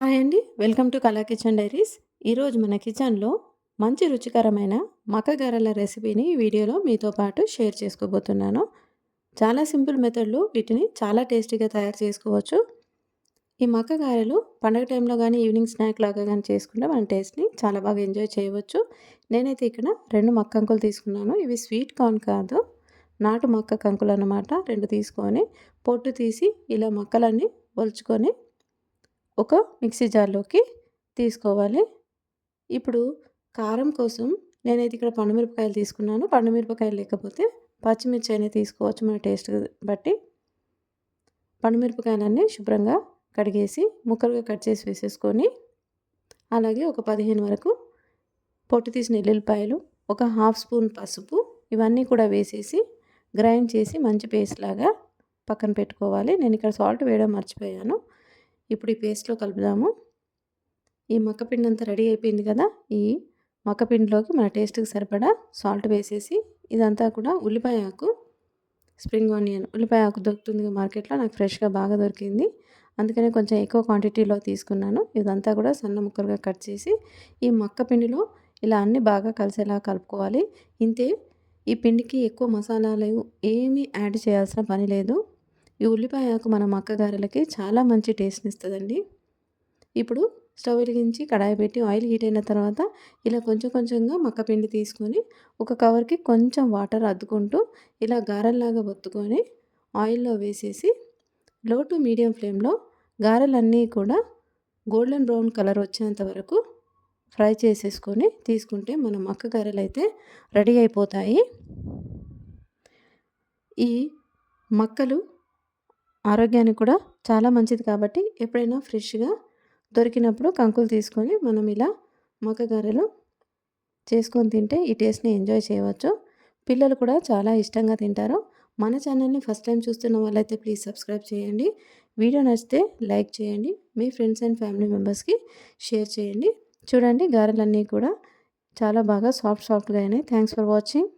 Hi అండి. Welcome to Kala kitchen diaries. ఈరోజు మన కిచెన్‌లో మంచి రుచికరమైన మక్క రెసిపీని వీడియోలో మీతో పాటు షేర్ చేసుకోబోతున్నాను. చాలా సింపుల్ మెథడ్‌లో వీటిని చాలా టేస్టీగా తయారు చేసుకోవచ్చు. ఈ మక్కగారెలు పండగ టైంలో కానీ ఈవినింగ్ స్నాక్ లాగా కానీ చేసుకుంటే మన టేస్ట్‌ని చాలా బాగా ఎంజాయ్ చేయవచ్చు. నేనైతే ఇక్కడ రెండు మక్క కంకులు తీసుకున్నాను. ఇవి స్వీట్ కార్న్ కాదు. నాటు మక్క కంకులన్నమాట. రెండు తీసుకొని పొట్టు తీసి ఇలా మక్కలన్నీ ఒలుచుకొని ఒక మిక్సీ జార్‌లోకి తీసుకోవాలి. ఇప్పుడు కారం కోసం నేనైతే ఇక్కడ పండుమిరపకాయలు తీసుకున్నాను. పండుమిరపకాయలు లేకపోతే పచ్చిమిర్చి అయినా తీసుకోవచ్చు మన టేస్ట్ బట్టి. పండుమిరపకాయలన్నీ శుభ్రంగా కడిగేసి ముక్కలుగా కట్ చేసి వేసేసుకొని అలాగే ఒక 15 వరకు పొట్టు తీసిన ఎల్లుల్లిపాయలు, ఒక హాఫ్ స్పూన్ పసుపు ఇవన్నీ కూడా వేసేసి గ్రైండ్ చేసి మంచి పేస్ట్ లాగా పక్కన పెట్టుకోవాలి. నేను ఇక్కడ సాల్ట్ వేయడం మర్చిపోయాను. ఇప్పుడు ఈ పేస్ట్‌లో కలుపుదాము. ఈ మక్క పిండి అంతా రెడీ అయిపోయింది కదా! ఈ మక్కపిండిలోకి మన టేస్ట్‌కి సరిపడా సాల్ట్ వేసేసి ఇదంతా కూడా ఉల్లిపాయ ఆకు, స్ప్రింగ్ ఆనియన్ ఉల్లిపాయ ఆకు దొరుకుతుంది మార్కెట్‌లో నాకు ఫ్రెష్‌గా బాగా దొరికింది. అందుకనే కొంచెం ఎక్కువ క్వాంటిటీలో తీసుకున్నాను. ఇదంతా కూడా సన్న ముక్కలుగా కట్ చేసి ఈ మక్క పిండిలో ఇలా అన్నీ బాగా కలిసేలా కలుపుకోవాలి. ఇంతే ఈ పిండికి ఎక్కువ మసాలాలు ఏమీ యాడ్ చేయాల్సిన పని లేదు. ఈ ఉల్లిపాయ ఆకు మన మక్క గారెలకి చాలా మంచి టేస్ట్‌ని ఇస్తుందండి ఇప్పుడు స్టవ్ వెలిగించి కడాయి పెట్టి ఆయిల్ హీట్ అయిన తర్వాత ఇలా కొంచెం కొంచెంగా మక్క పిండి తీసుకొని ఒక కవర్‌కి కొంచెం వాటర్ అద్దుకుంటూ ఇలా గారెల్లాగా ఒత్తుకొని ఆయిల్‌లో వేసేసి లో టు మీడియం ఫ్లేమ్‌లో గారెలన్నీ కూడా గోల్డెన్ బ్రౌన్ కలర్ వచ్చేంత వరకు ఫ్రై చేసేసుకొని తీసుకుంటే మన మక్క గారెలైతే రెడీ అయిపోతాయి. ఈ మక్కలు ఆరోగ్యానికి కూడా చాలా మంచిది కాబట్టి ఎప్పుడైనా ఫ్రెష్‌గా దొరికినప్పుడు కంకులు తీసుకొని మనం ఇలా మొక్కగారెలు చేసుకొని తింటే ఈ టేస్ట్‌ని ఎంజాయ్ చేయవచ్చు. పిల్లలు కూడా చాలా ఇష్టంగా తింటారు. మన ఛానల్‌ని ఫస్ట్ టైం చూస్తున్న వాళ్ళైతే ప్లీజ్ సబ్స్క్రైబ్ చేయండి. వీడియో నచ్చితే లైక్ చేయండి. మీ ఫ్రెండ్స్ అండ్ ఫ్యామిలీ మెంబర్స్‌కి షేర్ చేయండి. చూడండి గారెలన్నీ కూడా చాలా బాగా సాఫ్ట్ సాఫ్ట్‌గా అయినాయి. Thanks for watching.